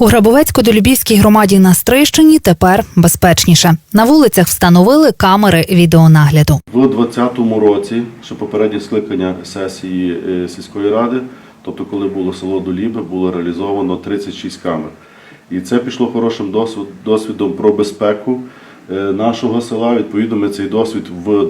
У Грабовецько-Долюбівській громаді на Стрийщині тепер безпечніше. На вулицях встановили камери відеонагляду. В 2020 році, ще попереднє скликання сесії е, сільської ради, тобто коли було село Долібе, було реалізовано 36 камер. І це пішло хорошим досвід- досвідом про безпеку е, нашого села. Відповідно, ми цей досвід в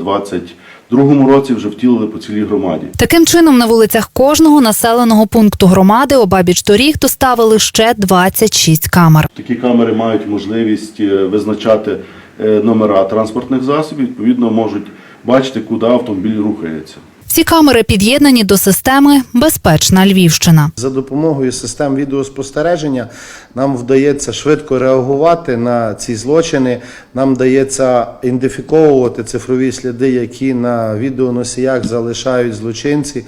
2022 році вже втілили по цілій громаді. Таким чином, на вулицях кожного населеного пункту громади обабіч доріг доставили ще 26 камер. Такі камери мають можливість е, визначати е, номера транспортних засобів, відповідно, можуть бачити, куди автомобіль рухається. Всі камери під'єднані до системи Безпечна Львівщина. За допомогою систем відеоспостереження нам вдається швидко реагувати на ці злочини. Нам вдається ідентифіковувати цифрові сліди, які на відеоносіях залишають злочинці,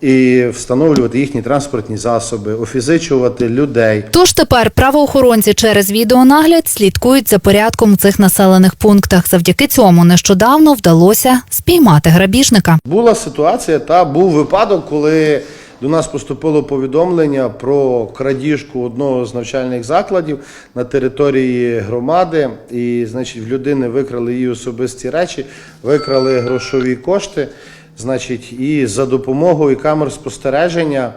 і встановлювати їхні транспортні засоби, офізичувати людей. Тож тепер правоохоронці через відеонагляд слідкують за порядком у цих населених пунктах. Завдяки цьому нещодавно вдалося спіймати грабіжника. Була ситуація та був випадок, коли до нас поступило повідомлення про крадіжку одного з навчальних закладів на території громади. І, значить, в людини викрали її особисті речі, викрали грошові кошти. Значить, і за допомогою камер спостереження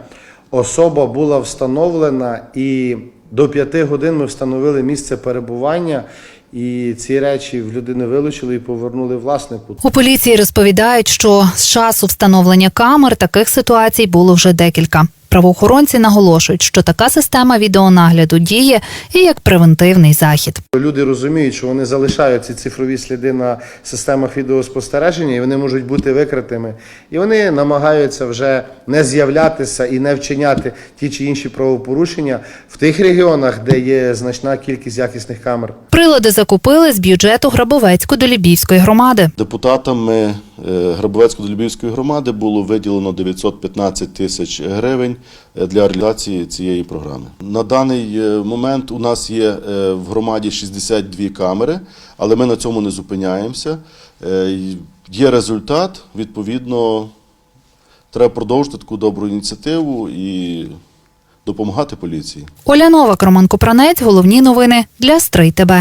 особа була встановлена, і до п'яти годин ми встановили місце перебування. І ці речі в людини вилучили і повернули власнику. У поліції розповідають, що з часу встановлення камер таких ситуацій було вже декілька. Правоохоронці наголошують, що така система відеонагляду діє і як превентивний захід. Люди розуміють, що вони залишають ці цифрові сліди на системах відеоспостереження, і вони можуть бути викритими. І вони намагаються вже не з'являтися і не вчиняти ті чи інші правопорушення в тих регіонах, де є значна кількість якісних камер. Прилади закупили з бюджету Грабовецько-Долюбівської громади. Депутатами Грабовецько-Долюбівської громади було виділено 915 тисяч гривень е, для реалізації цієї програми. На даний е, момент у нас є е, в громаді 62 камери, але ми на цьому не зупиняємося. Е, Є результат, відповідно, треба продовжити таку добру ініціативу і допомагати поліції. Оля Новак, Роман Купранець. Головні новини для Стрий ТБ.